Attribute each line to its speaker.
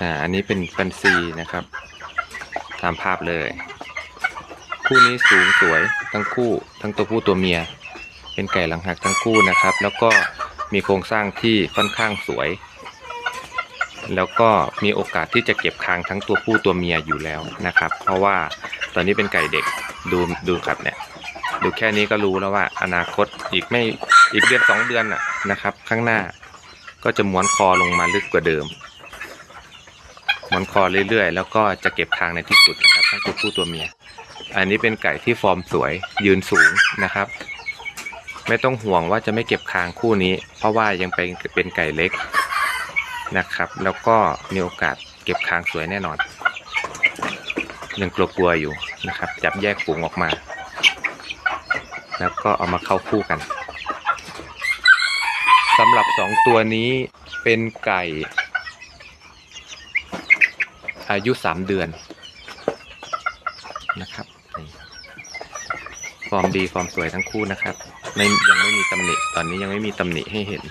Speaker 1: อ่าอันนี้เป็นแฟนซีนะครับ ตามภาพเลย คู่นี้สูงสวยทั้งคู่ ทั้งตัวผู้ตัวเมีย เป็นไก่หลังหักทั้งคู่นะครับ แล้วก็มีโครงสร้างที่ค่อนข้างสวย แล้วก็มีโอกาสที่จะเก็บคางทั้งตัวผู้ตัวเมียอยู่แล้วนะครับ เพราะว่าตอนนี้เป็นไก่เด็กดูดูครับเนี่ยดูแค่นี้ก็รู้แล้วว่าอนาคตอีกไม่อีกเดือนสองเดือนน่ะนะครับ ข้างหน้าก็จะม้วนคอลงมาลึกกว่าเดิม ม้วนคอเรื่อยๆ แล้วก็จะเก็บคางในที่สุดนะครับทั้งตัวผู้ตัวเมีย อันนี้เป็นไก่ที่ฟอร์มสวยยืนสูงนะครับ ไม่ต้องห่วงว่าจะไม่เก็บคางคู่นี้ เพราะว่ายังเป็นเป็นไก่เล็กนะครับ แล้วก็มีโอกาสเก็บคางสวยแน่นอนยังกลัวๆอยู่นะครับ จับแยกฝูงออกมา แล้วก็เอามาเข้าคู่กันสำหรับสองตัวนี้เป็นไก่ อายุสามเดือนนะครับฟอร์มดีฟอร์มสวยทั้งคู่นะครับไม่ยังไม่มีตำหนิตอนนี้ยังไม่มีตำหนิให้เห็น